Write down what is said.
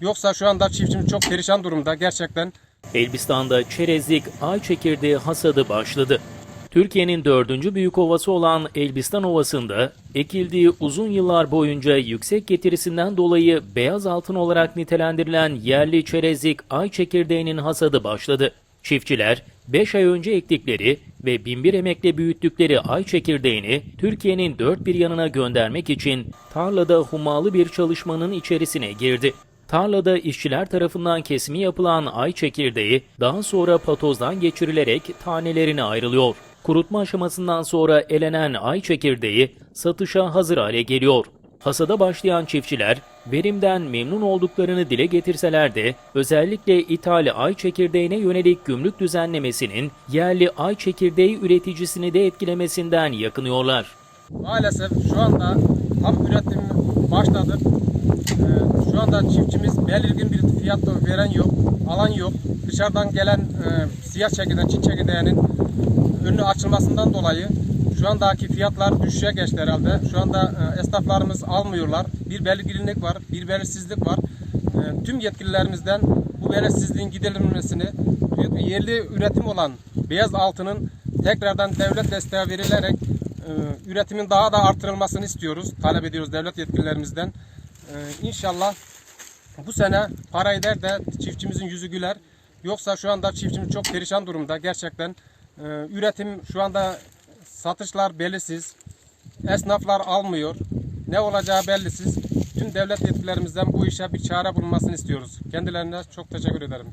Yoksa şu anda çiftçimiz çok perişan durumda gerçekten. Elbistan'da çerezlik ay çekirdeği hasadı başladı. Türkiye'nin dördüncü büyük ovası olan Elbistan Ovası'nda ekildiği uzun yıllar boyunca yüksek getirisinden dolayı beyaz altın olarak nitelendirilen yerli çerezlik ay çekirdeğinin hasadı başladı. Çiftçiler 5 ay önce ektikleri ve binbir emekle büyüttükleri ay çekirdeğini Türkiye'nin dört bir yanına göndermek için tarlada hummalı bir çalışmanın içerisine girdi. Tarlada işçiler tarafından kesimi yapılan ay çekirdeği daha sonra patozdan geçirilerek tanelerine ayrılıyor. Kurutma aşamasından sonra elenen ay çekirdeği satışa hazır hale geliyor. Hasada başlayan çiftçiler verimden memnun olduklarını dile getirseler de özellikle ithal ay çekirdeğine yönelik gümrük düzenlemesinin yerli ay çekirdeği üreticisini de etkilemesinden yakınıyorlar. Maalesef şu anda tam üretim başladı. Ee, şu anda çiftçimiz belirgin bir fiyat veren yok, alan yok. Dışarıdan gelen e, siyah çekirdeğin, çin çekirdeğinin önü açılmasından dolayı şu andaki fiyatlar düşüşe geçti herhalde. Şu anda e, esnaflarımız almıyorlar. Bir belirginlik var, bir belirsizlik var. E, tüm yetkililerimizden bu belirsizliğin giderilmesini, yerli üretim olan beyaz altının tekrardan devlet desteği verilerek e, üretimin daha da artırılmasını istiyoruz. Talep ediyoruz devlet yetkililerimizden. E, İnşallah bu sene para eder de çiftçimizin yüzü güler. Yoksa şu anda çiftçimiz çok perişan durumda gerçekten. E, Üretim şu anda satışlar belirsiz. Esnaflar almıyor. Ne olacağı bellisiz. Tüm devlet yetkililerimizden bu işe bir çare bulunmasını istiyoruz. Kendilerine çok teşekkür ederim.